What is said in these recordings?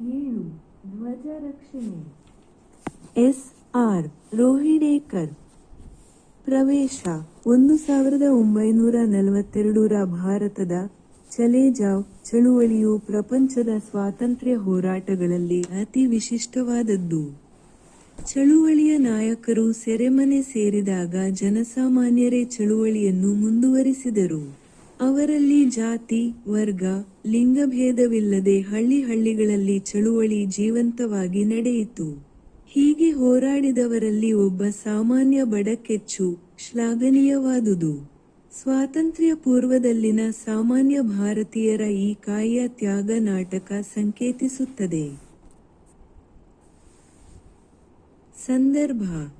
ಏಳು ಧ್ವಜ ರಕ್ಷಣೆ ಎಸ್ ಆರ್, ರೋಹಿಣೇಕರ್. ಪ್ರವೇಶ, ಒಂದು ಸಾವಿರದ ಒಂಬೈನೂರ ನಲವತ್ತೆರಡರ ಭಾರತದ ಚಲೇಜಾವ್ ಚಳುವಳಿಯು ಪ್ರಪಂಚದ ಸ್ವಾತಂತ್ರ್ಯ ಹೋರಾಟಗಳಲ್ಲಿ ಅತಿ ವಿಶಿಷ್ಟವಾದದ್ದು. ಚಳುವಳಿಯ ನಾಯಕರು ಸೆರೆಮನೆ ಸೇರಿದಾಗ ಜನಸಾಮಾನ್ಯರೇ ಚಳುವಳಿಯನ್ನು ಮುಂದುವರಿಸಿದರು. ಅವರಲ್ಲಿ ಜಾತಿ, ವರ್ಗ ಲಿಂಗಭೇದವಿಲ್ಲದೆ ಹಳ್ಳಿ ಹಳ್ಳಿಗಳಲ್ಲಿ ಚಳುವಳಿ ಜೀವಂತವಾಗಿ ನಡೆಯಿತು. ಹೀಗೆ ಹೋರಾಡಿದವರಲ್ಲಿ ಒಬ್ಬ ಸಾಮಾನ್ಯ ಬಡಕೆಚ್ಚು, ಶ್ಲಾಘನೀಯವಾದುದು. ಸ್ವಾತಂತ್ರ್ಯ ಪೂರ್ವದಲ್ಲಿನ ಸಾಮಾನ್ಯ ಭಾರತೀಯರ ಈ ಕಾಯ ತ್ಯಾಗ ನಾಟಕ ಸಂಕೇತಿಸುತ್ತದೆ. ಸಂದರ್ಭ.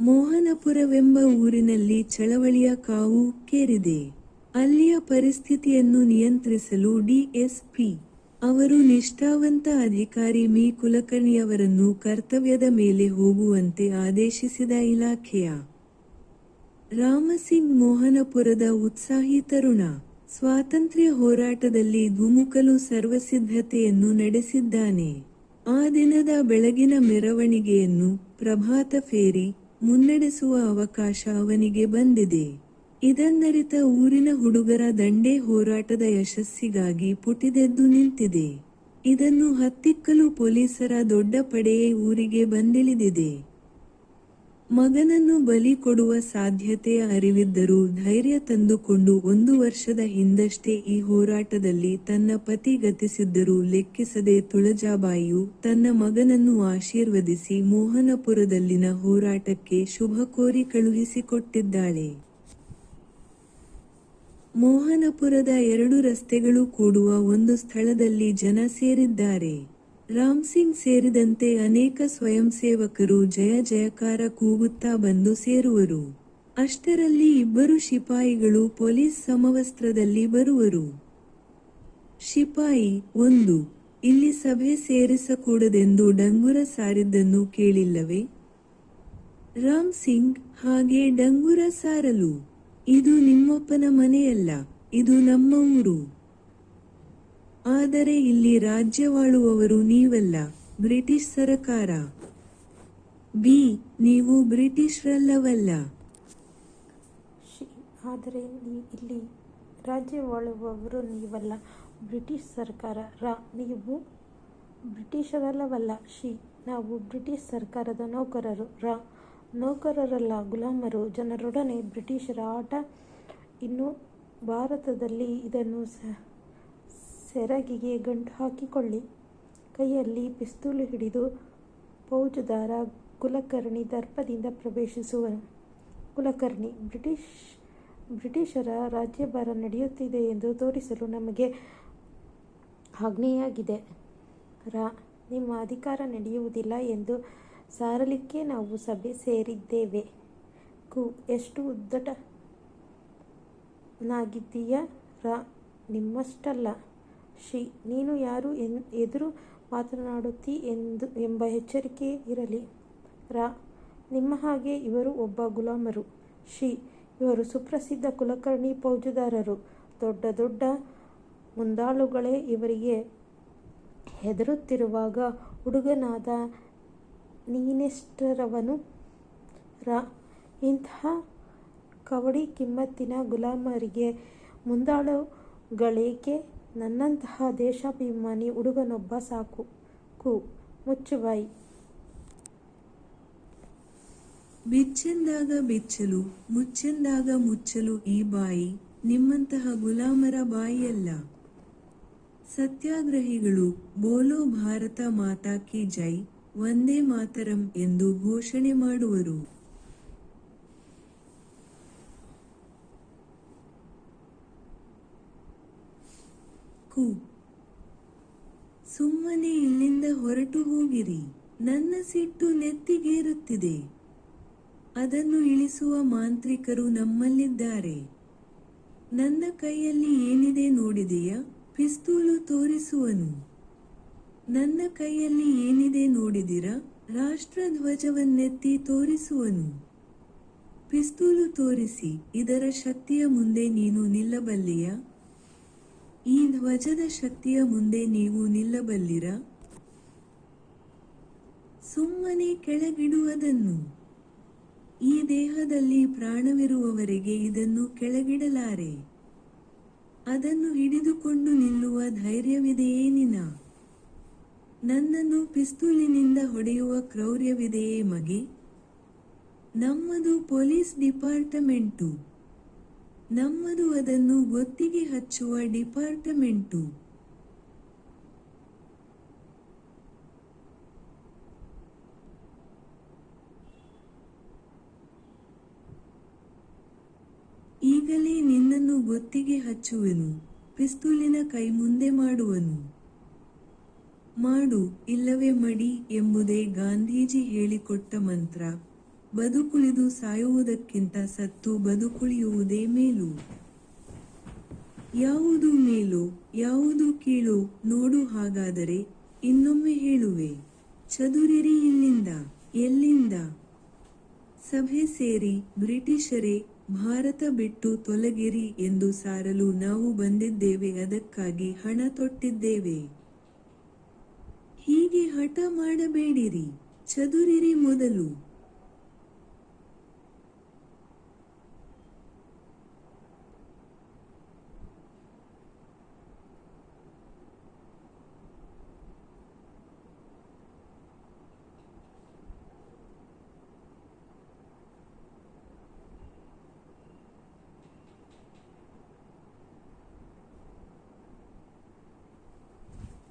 ಮೋಹನಪುರವೆಂಬ ಊರಿನಲ್ಲಿ ಚಳವಳಿಯ ಕಾವು ಕೇರಿದೆ. ಅಲ್ಲಿಯ ಪರಿಸ್ಥಿತಿಯನ್ನು ನಿಯಂತ್ರಿಸಲು ಡಿಎಸ್ಪಿ ಅವರು ನಿಷ್ಠಾವಂತ ಅಧಿಕಾರಿ ಮಿ. ಕುಲಕರ್ಣಿಯವರನ್ನು ಕರ್ತವ್ಯದ ಮೇಲೆ ಹೋಗುವಂತೆ ಆದೇಶಿಸಿದ ಇಲಾಖೆಯ. ರಾಮಸಿಂಗ್ ಮೋಹನಪುರದ ಉತ್ಸಾಹಿ ತರುಣ. ಸ್ವಾತಂತ್ರ್ಯ ಹೋರಾಟದಲ್ಲಿ ಧುಮುಕಲು ಸರ್ವಸಿದ್ಧತೆಯನ್ನು ನಡೆಸಿದ್ದಾನೆ. ಆ ದಿನದ ಬೆಳಗಿನ ಮೆರವಣಿಗೆಯನ್ನು ಪ್ರಭಾತ ಫೇರಿ ಮುನ್ನಡೆಸುವ ಅವಕಾಶ ಅವನಿಗೆ ಬಂದಿದೆ. ಇದನ್ನರಿತ ಊರಿನ ಹುಡುಗರ ದಂಡೆ ಹೋರಾಟದ ಯಶಸ್ಸಿಗಾಗಿ ಪುಟಿದೆದ್ದು ನಿಂತಿದೆ. ಇದನ್ನು ಹತ್ತಿಕ್ಕಲು ಪೊಲೀಸರ ದೊಡ್ಡ ಪಡೆಯೇ ಊರಿಗೆ ಬಂದಿಳಿದಿದೆ. ಮಗನನ್ನು ಬಲಿ ಕೊಡುವ ಸಾಧ್ಯತೆಯ ಅರಿವಿದ್ದರೂ ಧೈರ್ಯ ತಂದುಕೊಂಡು ಒಂದು ವರ್ಷದ ಹಿಂದಷ್ಟೇ ಈ ಹೋರಾಟದಲ್ಲಿ ತನ್ನ ಪತಿ ಗತಿಸಿದ್ದರೂ ಲೆಕ್ಕಿಸದೆ ತುಳಜಾಬಾಯಿಯು ತನ್ನ ಮಗನನ್ನು ಆಶೀರ್ವದಿಸಿ ಮೋಹನಪುರದಲ್ಲಿನ ಹೋರಾಟಕ್ಕೆ ಶುಭ ಕೋರಿ ಕಳುಹಿಸಿಕೊಟ್ಟಿದ್ದಾಳೆ. ಮೋಹನಪುರದ ಎರಡು ರಸ್ತೆಗಳು ಕೂಡುವ ಒಂದು ಸ್ಥಳದಲ್ಲಿ ಜನ ಸೇರಿದ್ದಾರೆ. ರಾಮ್ ಸಿಂಗ್ ಸೇರಿದಂತೆ ಅನೇಕ ಸ್ವಯಂ ಸೇವಕರು ಜಯ ಜಯಕಾರ ಕೂಗುತ್ತಾ ಬಂದು ಸೇರುವರು. ಅಷ್ಟರಲ್ಲಿ ಇಬ್ಬರು ಶಿಪಾಯಿಗಳು ಪೊಲೀಸ್ ಸಮವಸ್ತ್ರದಲ್ಲಿ ಬರುವರು. ಶಿಪಾಯಿ ಒಂದು, ಇಲ್ಲಿ ಸಭೆ ಸೇರಿಸಕೂಡದೆಂದು ಡಂಗುರ ಸಾರಿದ್ದನ್ನು ಕೇಳಿಲ್ಲವೇ? ರಾಮ್ ಸಿಂಗ್, ಹಾಗೆ ಡಂಗುರ ಸಾರಲು. ಇದು ನಿಮ್ಮಪ್ಪನ ಮನೆಯಲ್ಲ, ಇದು ನಮ್ಮ ಊರು. ಆದರೆ ಇಲ್ಲಿ ರಾಜ್ಯವಾಳುವವರು ನೀವಲ್ಲ, ಬ್ರಿಟಿಷ್ ಸರಕಾರ. ಬಿ, ನೀವು ಬ್ರಿಟಿಷರಲ್ಲವಲ್ಲ. ಶಿ ಆದರೆ ಇಲ್ಲಿ ರಾಜ್ಯವಾಳುವವರು ನೀವಲ್ಲ, ಬ್ರಿಟಿಷ್ ಸರ್ಕಾರ. ರಾ, ನೀವು ಬ್ರಿಟಿಷರಲ್ಲವಲ್ಲ. ಶಿ ನಾವು ಬ್ರಿಟಿಷ್ ಸರ್ಕಾರದ ನೌಕರರು. ರಾ ನೌಕರರಲ್ಲ, ಗುಲಾಮರು, ಜನರೊಡನೆ ಬ್ರಿಟಿಷರ ಆಟ. ಇನ್ನು ಭಾರತದಲ್ಲಿ ಇದನ್ನು ಸೆರಗಿಗೆ ಗಂಟು ಹಾಕಿಕೊಳ್ಳಿ. ಕೈಯಲ್ಲಿ ಪಿಸ್ತೂಲು ಹಿಡಿದು ಫೌಜುದಾರ ಕುಲಕರ್ಣಿ ದರ್ಪದಿಂದ ಪ್ರವೇಶಿಸುವ, ಕುಲಕರ್ಣಿ ಬ್ರಿಟಿಷ್, ಬ್ರಿಟಿಷರ ರಾಜ್ಯಭಾರ ನಡೆಯುತ್ತಿದೆ ಎಂದು ತೋರಿಸಲು ನಮಗೆ ಆಜ್ಞೆಯಾಗಿದೆ. ರಾ, ನಿಮ್ಮ ಅಧಿಕಾರ ನಡೆಯುವುದಿಲ್ಲ ಎಂದು ಸಾರಲಿಕ್ಕೆ ನಾವು ಸಭೆ ಸೇರಿದ್ದೇವೆ. ಕು, ಎಷ್ಟು ಉದ್ದಟನಾಗಿದ್ದೀಯ? ರ, ನಿಮ್ಮಷ್ಟಲ್ಲ. ಶಿ ನೀನು ಯಾರು ಎನ್, ಎದುರು ಮಾತನಾಡುತ್ತಿ ಎಂದು, ಎಂಬ ಎಚ್ಚರಿಕೆ ಇರಲಿ. ರ, ನಿಮ್ಮ ಹಾಗೆ ಇವರು ಒಬ್ಬ ಗುಲಾಮರು. ಶಿ ಇವರು ಸುಪ್ರಸಿದ್ಧ ಕುಲಕರ್ಣಿ ಫೌಜುದಾರರು ದೊಡ್ಡ ದೊಡ್ಡ ಮುಂದಾಳುಗಳೇ ಇವರಿಗೆ ಹೆದರುತ್ತಿರುವಾಗ ಹುಡುಗನಾದ ನೀನೆಷ್ಟರವನು? ರ, ಇಂತಹ ಕವಡಿ ಕಿಮ್ಮತ್ತಿನ ಗುಲಾಮರಿಗೆ ಮುಂದಾಳುಗಳೇಕೆ? ನನ್ನಂತಹ ದೇಶಾಭಿಮಾನಿ ಹುಡುಗನೊಬ್ಬ ಸಾಕು. ಕು ಮುಚ್ಚುಬಾಯಿ ಬಿಚ್ಚೆಂದಾಗ ಬಿಚ್ಚಲು, ಮುಚ್ಚೆಂದಾಗ ಮುಚ್ಚಲು ಈ ಬಾಯಿ ನಿಮ್ಮಂತಹ ಗುಲಾಮರ ಬಾಯಿಯಲ್ಲ. ಸತ್ಯಾಗ್ರಹಿಗಳು, ಬೋಲೋ ಭಾರತ ಮಾತಾ ಕಿ ಜೈ. ವಂದೇ ಮಾತರಂ ಎಂದು ಘೋಷಣೆ ಮಾಡುವರು. ಕು. ಸುಮ್ಮನೆ ಇಲ್ಲಿಂದ ಹೊರಟು ಹೋಗಿರಿ. ನನ್ನ ಸಿಟ್ಟು ನೆತ್ತಿಗೇರುತ್ತಿದೆ. ಅದನ್ನು ಇಳಿಸುವ ಮಾಂತ್ರಿಕರು ನಮ್ಮಲ್ಲಿದ್ದಾರೆ. ನನ್ನ ಕೈಯಲ್ಲಿ ಏನಿದೆ ನೋಡಿದೆಯಾ? ಪಿಸ್ತೂಲು ತೋರಿಸುವನು. ನನ್ನ ಕೈಯಲ್ಲಿ ಏನಿದೆ ನೋಡಿದಿರಾ? ರಾಷ್ಟ್ರಧ್ವಜವನ್ನೆತ್ತಿ ತೋರಿಸುವನು. ಪಿಸ್ತೂಲು ತೋರಿಸಿ, ಇದರ ಶಕ್ತಿಯ ಮುಂದೆ ನೀನು ನಿಲ್ಲಬಲ್ಲೆಯ? ಈ ಧ್ವಜದ ಶಕ್ತಿಯ ಮುಂದೆ ನೀವು ನಿಲ್ಲಬಲ್ಲಿರ? ಸುಮ್ಮನೆ ಕೆಳಗಿಡುವುದನ್ನು. ಈ ದೇಹದಲ್ಲಿ ಪ್ರಾಣವಿರುವವರೆಗೆ ಇದನ್ನು ಕೆಳಗಿಡಲಾರೆ. ಅದನ್ನು ಹಿಡಿದುಕೊಂಡು ನಿಲ್ಲುವ ಧೈರ್ಯವಿದೆಯೇ ನಿನ ನನ್ನನ್ನು ಪಿಸ್ತೂಲಿನಿಂದ ಹೊಡೆಯುವ ಕ್ರೌರ್ಯವಿದೆಯೇ ಮಗೆ? ನಮ್ಮದು ಪೊಲೀಸ್ ಡಿಪಾರ್ಟ್ಮೆಂಟು. ನಮ್ಮದು ಅದನ್ನು ಗೊತ್ತಿಗೆ ಹಚ್ಚುವ ಡಿಪಾರ್ಟ್ಮೆಂಟು. ಈಗಲೇ ನಿನ್ನನ್ನು ಗೊತ್ತಿಗೆ ಹಚ್ಚುವೆನು, ಪಿಸ್ತೂಲಿನ ಕೈ ಮುಂದೆ ಮಾಡುವನು. ಮಾಡು, ಇಲ್ಲವೇ ಮಡಿ ಎಂಬುದೇ ಗಾಂಧೀಜಿ ಹೇಳಿಕೊಟ್ಟ ಮಂತ್ರ. ಬದುಕುಳಿದು ಸಾಯುವುದಕ್ಕಿಂತ ಸತ್ತು ಬದುಕುಳಿಯುವುದೇ ಮೇಲು. ಯಾವುದು ಮೇಲು, ಯಾವುದು ಕೀಳು ನೋಡು ಹಾಗಾದರೆ ಇನ್ನೊಮ್ಮೆ ಹೇಳುವೆ. ಚದುರಿರಿ ಇಲ್ಲಿಂದ, ಎಲ್ಲಿಂದ? ಸಭೆ ಸೇರಿ ಬ್ರಿಟಿಷರೇ ಭಾರತ ಬಿಟ್ಟು ತೊಲಗಿರಿ ಎಂದು ಸಾರಲು ನಾವು ಬಂದಿದ್ದೇವೆ, ಅದಕ್ಕಾಗಿ ಹಣ ತೊಟ್ಟಿದ್ದೇವೆ. ಹೀಗೆ ಹಠ ಮಾಡಬೇಡಿರಿ. ಚದುರಿರಿ ಮೊದಲು.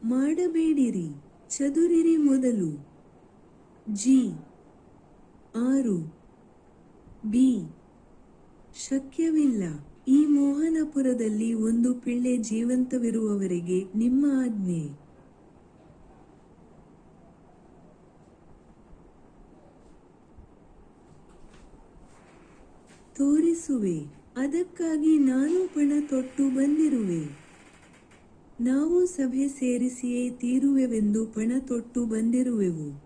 ಮಾಡಬೇಡಿರಿ. ಚದುರಿರಿ ಮೊದಲು. ಜಿ. ಆರು. ಬಿ. ಶಕ್ಯವಿಲ್ಲ. ಈ ಮೋಹನಪುರದಲ್ಲಿ ಒಂದು ಪಿಳ್ಳೆ ಜೀವಂತವಿರುವವರೆಗೆ ನಿಮ್ಮ ಆಜ್ಞೆ. ತೋರಿಸುವೆ. ಅದಕ್ಕಾಗಿ ನಾನು ಪಣ ತೊಟ್ಟು ಬಂದಿರುವೆ. ನಾವು ಸಭೆ ಸೇರಿಸಿಯೇ ತೀರುವೆವೆಂದು ಪಣ ತೊಟ್ಟು ಬಂದಿರುವೆವು.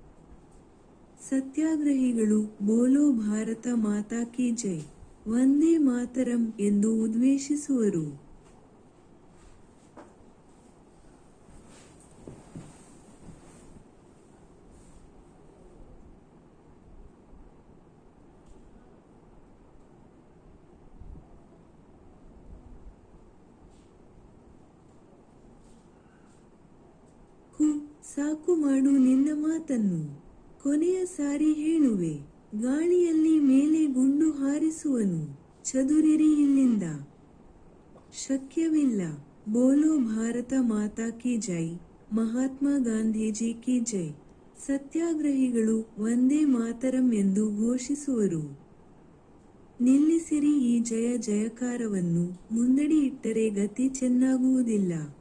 ಸತ್ಯಾಗ್ರಹಿಗಳು ಬೋಲೋ ಭಾರತ ಮಾತಾ ಕಿ ಜೈ. ವಂದೇ ಮಾತರಂ ಎಂದು ಉದ್ವೇಷಿಸುವರು ಹು ಸಾಕು ಮಾಡು ನಿನ್ನ ಮಾತನ್ನು. ಕೊನೆಯ ಸಾರಿ ಹೇಳುವೆ. ಗಾಳಿಯಲ್ಲಿ ಮೇಲೆ ಗುಂಡು ಹಾರಿಸುವನು. ಚದುರಿರಿ ಇಲ್ಲಿಂದ. ಶಕ್ಯವಿಲ್ಲ. ಬೋಲೋ ಭಾರತ ಮಾತಾ ಕಿ ಜೈ. ಮಹಾತ್ಮ ಗಾಂಧೀಜಿ ಕಿ ಜೈ. ಸತ್ಯಾಗ್ರಹಿಗಳು ಒಂದೇ ಮಾತರಂ ಎಂದು ಘೋಷಿಸುವರು. ನಿಲ್ಲಿಸಿರಿ ಈ ಜಯ ಜಯಕಾರವನ್ನು. ಮುಂದಡಿ ಇಟ್ಟರೆ ಗತಿ ಚೆನ್ನಾಗುವುದಿಲ್ಲ.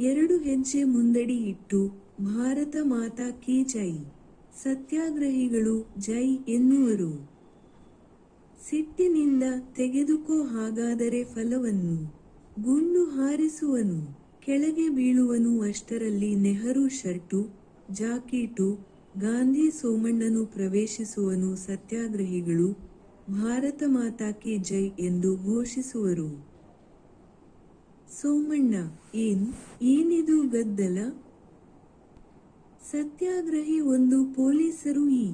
ಎರಡು ಹೆಜ್ಜೆ ಮುಂದಡಿ ಇಟ್ಟು, ಭಾರತ ಮಾತಾ ಕಿ ಜೈ. ಸತ್ಯಾಗ್ರಹಿಗಳು ಜೈ ಎನ್ನುವರು. ಸಿಟ್ಟಿನಿಂದ ತೆಗೆದುಕೋ ಹಾಗಾದರೆ ಫಲವನ್ನು ಗುಂಡು ಹಾರಿಸುವನು. ಕೆಳಗೆ ಬೀಳುವನು ಅಷ್ಟರಲ್ಲಿ ನೆಹರು ಶರ್ಟು, ಜಾಕೀಟು, ಗಾಂಧಿ ಸೋಮಣ್ಣನು ಪ್ರವೇಶಿಸುವನು ಸತ್ಯಾಗ್ರಹಿಗಳು, ಭಾರತ ಮಾತಾ ಕಿ ಜೈ ಎಂದು ಘೋಷಿಸುವರು. ಸೋಮಣ್ಣ, ಏನ್? ಏನಿದು ಗದ್ದಲ? ಸತ್ಯಾಗ್ರಹಿ ಒಂದು ಪೊಲೀಸರು ಈ.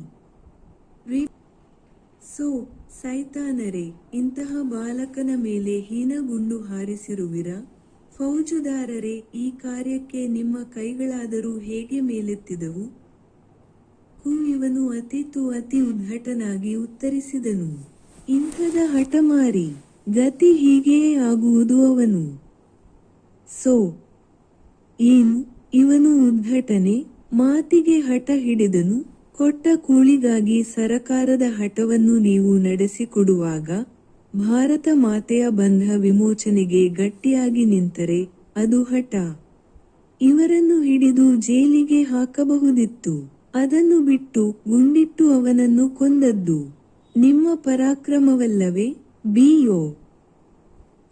ಸೋ, ಸೈತಾನರೇ, ಇಂತಹ ಬಾಲಕನ ಮೇಲೆ ಹೀನ ಗುಂಡು ಹಾರಿಸಿರುವಿರ? ಫೌಜುದಾರರೇ, ಈ ಕಾರ್ಯಕ್ಕೆ ನಿಮ್ಮ ಕೈಗಳಾದರೂ ಹೇಗೆ ಮೇಲೆತ್ತಿದವು? ಹೂ, ಇವನು ಅತಿತು ಅತಿ ಉದ್ಘಟನಾಗಿ ಉತ್ತರಿಸಿದನು. ಇಂಥದ ಹಠಮಾರಿ, ಗತಿ ಹೀಗೆಯೇ ಆಗುವುದು ಅವನು. ಸೋ, ಏನು ಇವನು ಉದ್ಘಟನೆ ಮಾತಿಗೆ ಹಠ ಹಿಡಿದನು. ಕೊಟ್ಟ ಕೂಳಿಗಾಗಿ ಸರಕಾರದ ಹಠವನ್ನು ನೀವು ನಡೆಸಿಕೊಡುವಾಗ ಭಾರತ ಮಾತೆಯ ಬಂಧ ವಿಮೋಚನೆಗೆ ಗಟ್ಟಿಯಾಗಿ ನಿಂತರೆ ಅದು ಹಠ. ಇವರನ್ನು ಹಿಡಿದು ಜೈಲಿಗೆ ಹಾಕಬಹುದಿತ್ತು. ಅದನ್ನು ಬಿಟ್ಟು ಗುಂಡಿಟ್ಟು ಅವನನ್ನು ಕೊಂದದ್ದು. ನಿಮ್ಮ ಪರಾಕ್ರಮವಲ್ಲವೇ ಬಿಯೋ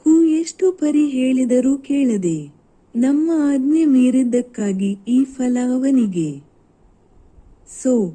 ಹೂ ಎಷ್ಟು ಪರಿ ಹೇಳಿದರೂ ಕೇಳದೆ ನಮ್ಮ ಆಜ್ಞೆ ಮೀರಿದ್ದಕ್ಕಾಗಿ ಈ ಫಲ ಅವನಿಗೆ. ಸೋ,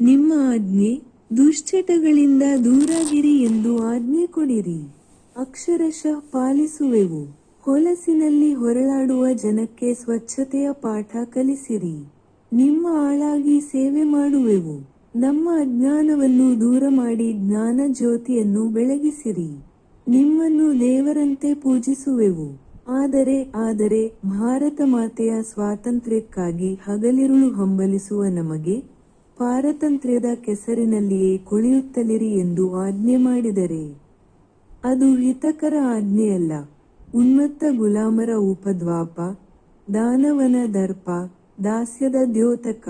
ನಿಮ್ಮ ಆಜ್ಞೆ ದುಶ್ಚಟಗಳಿಂದ ದೂರಾಗಿರಿ ಎಂದು ಆಜ್ಞೆ ಕೊಡಿರಿ. ಅಕ್ಷರಶಃ ಪಾಲಿಸುವೆವು. ಹೊಲಸಿನಲ್ಲಿ ಹೊರಳಾಡುವ ಜನಕ್ಕೆ ಸ್ವಚ್ಛತೆಯ ಪಾಠ ಕಲಿಸಿರಿ. ನಿಮ್ಮ ಆಳಾಗಿ ಸೇವೆ ಮಾಡುವೆವು. ನಮ್ಮ ಅಜ್ಞಾನವನ್ನು ದೂರ ಮಾಡಿ ಜ್ಞಾನ ಜ್ಯೋತಿಯನ್ನು ಬೆಳಗಿಸಿರಿ. ನಿಮ್ಮನ್ನು ದೇವರಂತೆ ಪೂಜಿಸುವೆವು. ಆದರೆ ಆದರೆ, ಭಾರತ ಮಾತೆಯ ಸ್ವಾತಂತ್ರ್ಯಕ್ಕಾಗಿ ಹಗಲಿರುಳು ಹಂಬಲಿಸುವ ನಮಗೆ ಪಾರತಂತ್ರ್ಯದ ಕೆಸರಿನಲ್ಲಿಯೇ ಕುಳಿಯುತ್ತಲಿರಿ ಎಂದು ಆಜ್ಞೆ ಮಾಡಿದರೆ. ಅದು ಹಿತಕರ ಆಜ್ಞೆಯಲ್ಲ. ಉನ್ಮತ್ತ ಗುಲಾಮರ ಉಪದ್ವಾಪ, ದಾನವನ ದರ್ಪ, ದಾಸ್ಯದ ದ್ಯೋತಕ.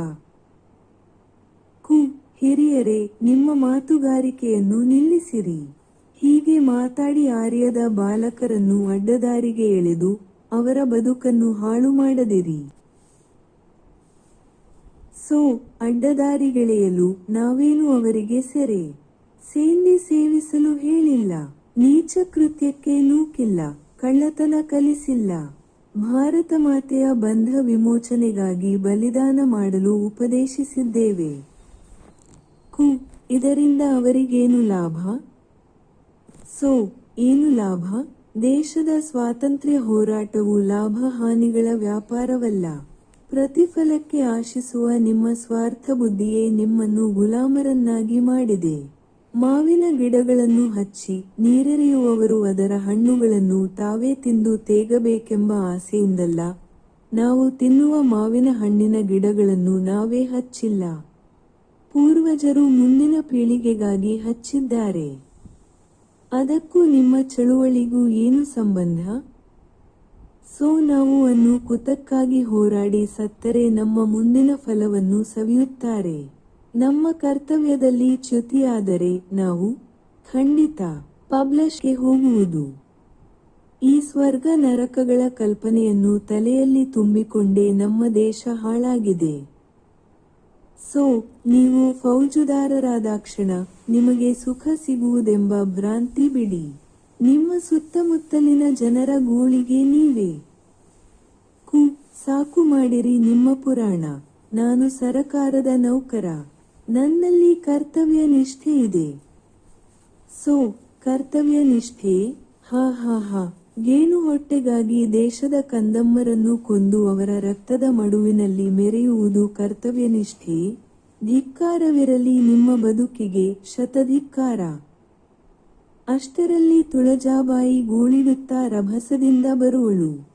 ಕು, ಹಿರಿಯರೇ, ನಿಮ್ಮ ಮಾತುಗಾರಿಕೆಯನ್ನು ನಿಲ್ಲಿಸಿರಿ. ಹೀಗೆ ಮಾತಾಡಿ ಆರ್ಯದ ಬಾಲಕರನ್ನು ಅಡ್ಡದಾರಿಗೆ ಎಳೆದು ಅವರ ಬದುಕನ್ನು ಹಾಳು ಮಾಡದಿರಿ. ಸೊ, ಅಡ್ಡದಾರಿಗೆಳೆಯಲು ನಾವೇನು ಅವರಿಗೆ ಸೆರೆ? ಸೇಂದಿ ಸೇವಿಸಲು ಹೇಳಿಲ್ಲ, ನೀಚ ಕೃತ್ಯಕ್ಕೆ ನೂಕಿಲ್ಲ, ಕಳ್ಳತನ ಕಲಿಸಿಲ್ಲ. ಭಾರತ ಮಾತೆಯ ಬಂಧ ವಿಮೋಚನೆಗಾಗಿ ಬಲಿದಾನ ಮಾಡಲು ಉಪದೇಶಿಸಿದ್ದೇವೆ. ಕು, ಇದರಿಂದ ಅವರಿಗೇನು ಲಾಭ? ಸೊ, ಏನು ಲಾಭ? ದೇಶದ ಸ್ವಾತಂತ್ರ್ಯ ಹೋರಾಟವು ಲಾಭ ಹಾನಿಗಳ ವ್ಯಾಪಾರವಲ್ಲ. ಪ್ರತಿಫಲಕ್ಕೆ ಆಶಿಸುವ ನಿಮ್ಮ ಸ್ವಾರ್ಥ ಬುದ್ಧಿಯೇ ನಿಮ್ಮನ್ನು ಗುಲಾಮರನ್ನಾಗಿ ಮಾಡಿದೆ. ಮಾವಿನ ಗಿಡಗಳನ್ನು ಹಚ್ಚಿ, ನೀರೆರೆಯುವವರು ಅದರ ಹಣ್ಣುಗಳನ್ನು ತಾವೇ ತಿಂದು ತೇಗಬೇಕೆಂಬ ಆಸೆಯಿಂದಲ್ಲ, ನಾವು ತಿನ್ನುವ ಮಾವಿನ ಹಣ್ಣಿನ ಗಿಡಗಳನ್ನು ನಾವೇ ಹಚ್ಚಿಲ್ಲ. ಪೂರ್ವಜರು ಮುಂದಿನ ಪೀಳಿಗೆಗಾಗಿ ಹಚ್ಚಿದ್ದಾರೆ. ಅದಕ್ಕೂ ನಿಮ್ಮ ಚಳುವಳಿಗೂ ಏನು ಸಂಬಂಧ? ಸೊ ನಾವು ಅನ್ನು ಕುತಕ್ಕಾಗಿ ಹೋರಾಡಿ ಸತ್ತರೆ ನಮ್ಮ ಮುಂದಿನ ಫಲವನ್ನು ಸವಿಯುತ್ತಾರೆ. ನಮ್ಮ ಕರ್ತವ್ಯದಲ್ಲಿ ಚ್ಯುತಿಯಾದರೆ ನಾವು ಖಂಡಿತ ಪಬ್ಲಿಷ್ಗೆ ಹೋಗುವುದು. ಈ ಸ್ವರ್ಗ ನರಕಗಳ ಕಲ್ಪನೆಯನ್ನು ತಲೆಯಲ್ಲಿ ತುಂಬಿಕೊಂಡೇ ನಮ್ಮ ದೇಶ ಹಾಳಾಗಿದೆ. ಸೊ, ನೀವು ಫೌಜುದಾರರಾದಾಕ್ಷಣ ನಿಮಗೆ ಸುಖ ಸಿಗುವುದೆಂಬ ಭ್ರಾಂತಿ ಬಿಡಿ. ನಿಮ್ಮ ಸುತ್ತಮುತ್ತಲಿನ ಜನರ ಗೋಳಿಗೆ ನೀವೇ. ಕು, ಸಾಕು ಮಾಡಿರಿ ನಿಮ್ಮ ಪುರಾಣ. ನಾನು ಸರಕಾರದ ನೌಕರ. ನನ್ನಲ್ಲಿ ಕರ್ತವ್ಯ ನಿಷ್ಠೆ ಇದೆ. ಸೊ, ಕರ್ತವ್ಯ ನಿಷ್ಠೆ? ಹಾ ಹಾ ಹಾ. ಗೇಣು ಹೊಟ್ಟೆಗಾಗಿ ದೇಶದ ಕಂದಮ್ಮರನ್ನು ಕೊಂದು ಅವರ ರಕ್ತದ ಮಡುವಿನಲ್ಲಿ ಮೆರೆಯುವುದು ಕರ್ತವ್ಯನಿಷ್ಠೆ? ಧಿಕ್ಕಾರವಿರಲಿ ನಿಮ್ಮ ಬದುಕಿಗೆ ಶತಧಿಕ್ಕಾರ. ಅಷ್ಟರಲ್ಲಿ ತುಳಜಾಬಾಯಿ ಗೋಳಿಡುತ್ತಾ ರಭಸದಿಂದ ಬರುವಳು.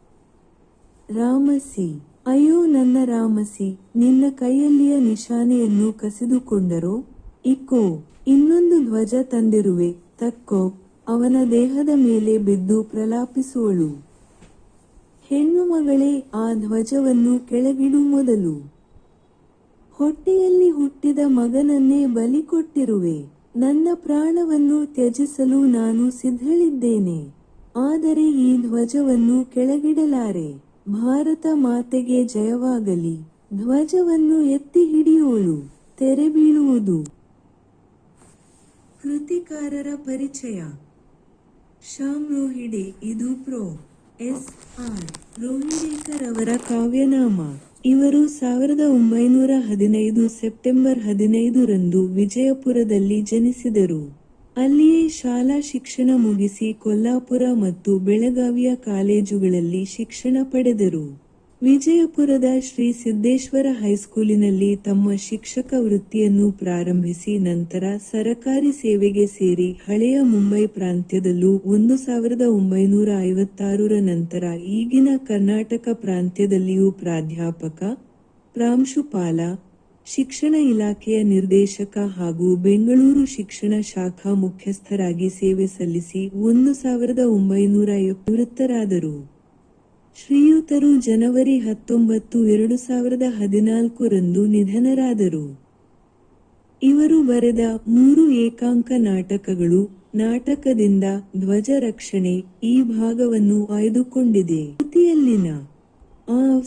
ರಾಮಸಿ, ಅಯ್ಯೋ ನನ್ನ ರಾಮಸಿ, ನಿನ್ನ ಕೈಯಲ್ಲಿಯ ನಿಶಾನೆಯನ್ನು ಕಸಿದುಕೊಂಡರೋ? ಇಕ್ಕೋ, ಇನ್ನೊಂದು ಧ್ವಜ ತಂದಿರುವೆ, ತಕ್ಕೋ. ಅವನ ದೇಹದ ಮೇಲೆ ಬಿದ್ದು ಪ್ರಲಾಪಿಸುವಳು. ಹೆಣ್ಣು ಮಗಳೇ, ಆ ಧ್ವಜವನ್ನು ಕೆಳಗಿಡು ಮೊದಲು. ಹೊಟ್ಟೆಯಲ್ಲಿ ಹುಟ್ಟಿದ ಮಗನನ್ನೇ ಬಲಿ ಕೊಟ್ಟಿರುವೆ. ನನ್ನ ಪ್ರಾಣವನ್ನು ತ್ಯಜಿಸಲು ನಾನು ಸಿದ್ಧಳಿದ್ದೇನೆ. ಆದರೆ ಈ ಧ್ವಜವನ್ನು ಕೆಳಗಿಡಲಾರೆ. ಭಾರತ ಮಾತೆಗೆ ಜಯವಾಗಲಿ. ಧ್ವಜವನ್ನು ಎತ್ತಿ ಹಿಡಿಯುವಳು. ತೆರೆ ಬೀಳುವುದು ಕೃತಿಕಾರರ ಪರಿಚಯ. ಶ್ಯಾಮ್ ರೋಹಿಡೆ ಇದು ಪ್ರೋ. ಎಸ್. ಆರ್. ರೋಹಿಡೇಕರ್ ಅವರ ಕಾವ್ಯನಾಮ. ಇವರು ಸಾವಿರದ ಒಂಬೈನೂರ ಹದಿನೈದು ಸೆಪ್ಟೆಂಬರ್ ಹದಿನೈದರಂದು ವಿಜಯಪುರದಲ್ಲಿ ಜನಿಸಿದರು. ಅಲ್ಲಿಯೇ ಶಾಲಾ ಶಿಕ್ಷಣ ಮುಗಿಸಿ ಕೊಲ್ಲಾಪುರ ಮತ್ತು ಬೆಳಗಾವಿಯ ಕಾಲೇಜುಗಳಲ್ಲಿ ಶಿಕ್ಷಣ ಪಡೆದರು. ವಿಜಯಪುರದ ಶ್ರೀ ಸಿದ್ದೇಶ್ವರ ಹೈಸ್ಕೂಲಿನಲ್ಲಿ ತಮ್ಮ ಶಿಕ್ಷಕ ವೃತ್ತಿಯನ್ನು ಪ್ರಾರಂಭಿಸಿ ನಂತರ ಸರಕಾರಿ ಸೇವೆಗೆ ಸೇರಿ ಹಳೆಯ ಮುಂಬೈ ಪ್ರಾಂತ್ಯದಲ್ಲೂ ಒಂದು ಸಾವಿರದ ಒಂಬೈನೂರ ಐವತ್ತಾರರ ನಂತರ ಈಗಿನ ಕರ್ನಾಟಕ ಪ್ರಾಂತ್ಯದಲ್ಲಿಯೂ ಪ್ರಾಧ್ಯಾಪಕ, ಪ್ರಾಂಶುಪಾಲ, ಶಿಕ್ಷಣ ಇಲಾಖೆಯ ನಿರ್ದೇಶಕ ಹಾಗೂ ಬೆಂಗಳೂರು ಶಿಕ್ಷಣ ಶಾಖಾ ಮುಖ್ಯಸ್ಥರಾಗಿ ಸೇವೆ ಸಲ್ಲಿಸಿ ಒಂದು ಸಾವಿರದ ಒಂಬೈನೂರ ನಿವೃತ್ತರಾದರು ಶ್ರೀಯುತರು ಜನವರಿ ಹತ್ತೊಂಬತ್ತು, ಎರಡು ಸಾವಿರದ ಹದಿನಾಲ್ಕರಂದು ನಿಧನರಾದರು. ಇವರು ಬರೆದ ಮೂರು ಏಕಾಂಕ ನಾಟಕಗಳು ನಾಟಕದಿಂದ ಧ್ವಜ ರಕ್ಷಣೆ ಈ ಭಾಗವನ್ನು ಆಯ್ದುಕೊಂಡಿದೆ. ಕೃತಿಯಲ್ಲಿನ ಆ